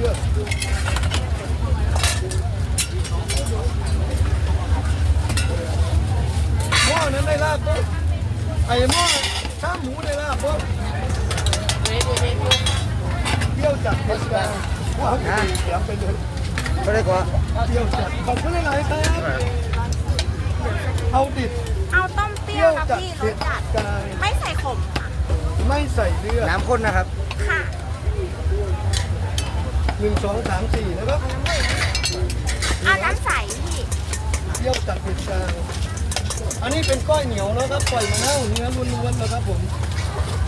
ลือดหม้อนั้นได้ลาบปุ๊บไอ้หม้อข้ามหมูได้ลาบปุ๊บเปรี้ยวจัดเผ็ดกลางว้าวเสียงไปเลยก็ได้กว่าเปรี้ยวจัดขอบคุณหลายๆครับเอาดิบเอาต้มเปเปรี้รี้ยยววครับจัดพี่รเผ็สดจัดกลางไม่ใส่ขมค่ะไม่ใส่เลือดน้ำข้นนะครับ ค่ะ หนึ่งสองสามสี่นะครับเอาน้ำใสพี่เปรี้ยวจัดเผ็ดกลางอันนี้เป็นก้อยเหนียวนะครับก้อยมะนาวเนื้อล้วนๆนะครับผม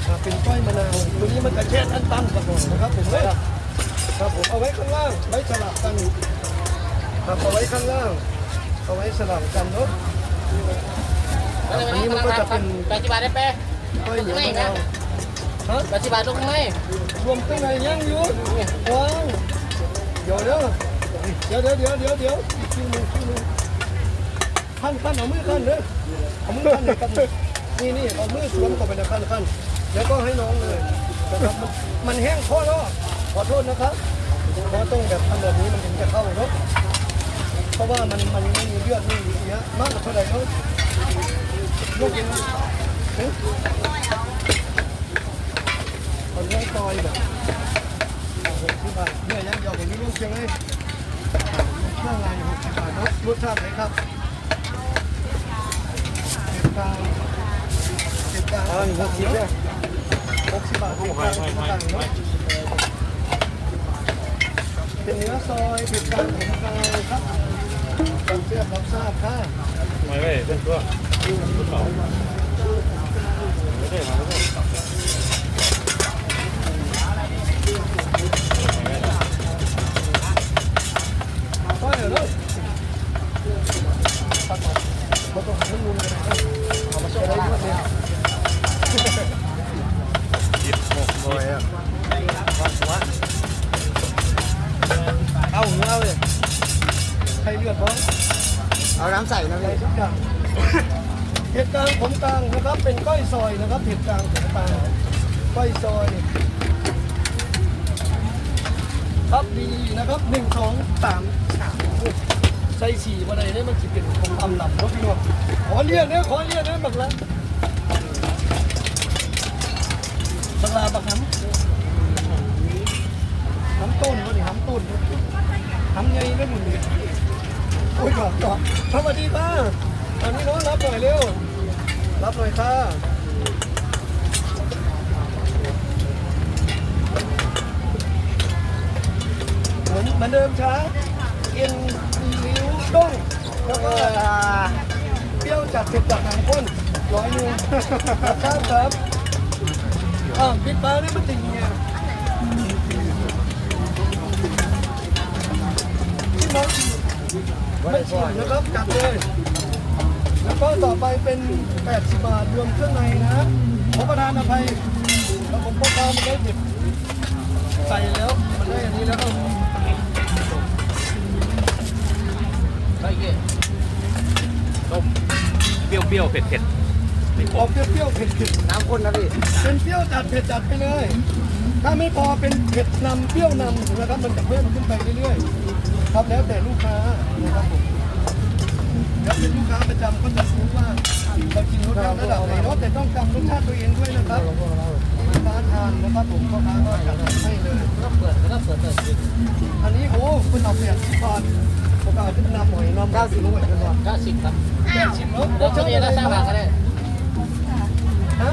อ่าเป็นก้อยมะนาวตัวนี้มันจะแช่ท่านตั้มก่อนนะครับผมเลยครับผมเอาไว้ข้างล่างไว้สลับกันครับเอาไว้ข้างล่างเอาไว้สลับกันเนาะอันนี้มันก็จะเป็นแปดสิบบาทได้เป๊ะก้อยเหนียวมะนาวฮะแปดสิบบาทตรงไหน รวมข้างในยังอยู่ว้าวเดี๋ยวเดี๋ยวเดี๋ยวเดี๋ยวเดี๋ยวเดี๋ยวอีกทีหนึงทีหนึงขั้นขั้นเอามือขั้นเด้อเอามือขั้นเลยครับนี่นี่เอามือสวมเข้าไปในขั้นขั้นแล้วก็ให้น้องเลยนะครับมันแห้งคอแล้วขอโทษนะครับเพราะต้องแบบทำแบบนี้มันถึงจะเข้าเนาะเพราะว่ามันมันไม่มีเลือดไม่มีเสียมากกว่าเท่าไหร่เนาะลูกยัง เฮ้ยตอนนี้ซอยแบบหกสิบบาทเนี่ยยังเดียวผมนี่ลูกเชียงเลยเครื่องงานหกสิบบาทเนาะรสชาติไหนครับเจ็ดกลางเจ็ดกลางอ๋อนี่หกสิบเนี่ยหกสิบบาทเจ็ดกลางเจ็ดกลางเนาะเป็นเนื้อซอยเจ็ดกลางของกลางครับความเสียบรับทราบค่ะไม่เว้ยเป็นตัวไม่ได้มาไม่ได้ ก็เดี๋ยวเนาะตัดออกมาต้องให้ลุงเลยนะเอามาช่วยได้ด้วยเนี่ย ยิบหกโอ้ยอะเอาหัวเอาเลยใครเลือดบ้างเอาน้ำใส่นะอะไรพี่ทุกอย่างเห็ดกลางผมกลางนะครับ เป็นก้อยซอยนะครับเห็ดกลางผมกลางก้อยซอย ครับดีนะครับหนึ่งสองสามใส่สี่มาเลยเนี่ยมันจะเป็นของอำลำรถพี่น้องขอเรียกนะขอเรียกนะบักละ บักลาบักหำหำต้นวะนี่หำต้นหำใหญ่ไม่หมุนเลยโอ้ยกอนก่อนสวัสดีค่ะอันนี้น้องรับหน่อยเร็ว รับหน่อยค่ะเหมือนเหมือนเดิมช้าเอ็นลิ้วต้งแล้วก็เปรี้ยวจัดเผ็ดจัดหางข้นร้อยหนึงครับครับครับ อ่าปิดปลาเนี่ยมันติ่งเนี่ยที่น้องไม่ชิมนะครับจัดเลย แล้วก็ต่อไปเป็น 80 บาทรวมเครื่องในนะ ขอประทานอภัยแล้วผมพ่อค้ามันได้หยิบใส่แล้วมันได้อันนี้แล้วก็ไปเกี่ยต้มเปรี้ยวเปรี้ยวเผ็ดเผ็ด ออกเปรี้ยวๆเผ็ดน้ำข้นนะพี่ๆเป็นเปรี้ยวจัดเผ็ดจัดไปเลย ถ้าไม่พอเป็นเผ็ดนำเปรี้ยวนำนะครับมันจะเพิ่มขึ้นไปเรื่อยๆครับแล้วแต่ลูกค้านะครับผมแล้วเป็นลูกค้าประจำก็จะรู้ว่าเรากินรสชาติระดับไหนเนาะแต่ต้องจำรสชาติตัวเองด้วยนะครับลูกค้าทานนะครับผมพ่อค้าก็จัดให้เลยก็เปิดก็เปิดเปิดอันนี้โอ้คุณเอาเปรียบสิบบาทผมเอาขึ้นนำหอยน้ำเก้าสิบหน่วยกันว่ะเก้าสิบครับแปดสิบเนาะเดี๋ยวจะมีอะไรสร้างบาทก็ได้ ฮะ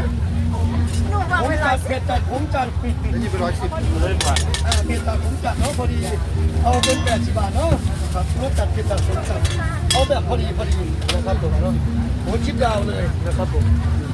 หนูบอก ผมจัอยดเผ็ดจัดผมจัดปิดปิดนี่เป็นร้อยสิบเล่นผ่านอ่าเผ็ดจัดผมจัดเนาะพอดี เอาเป็นแปดสิบบาทเนาะครับรสจัดเผ็ดจัดผมจัดเอาแบบพอดีพอดีนะครับผมเนาะโอ้ชิปดาวเลยนะครับผม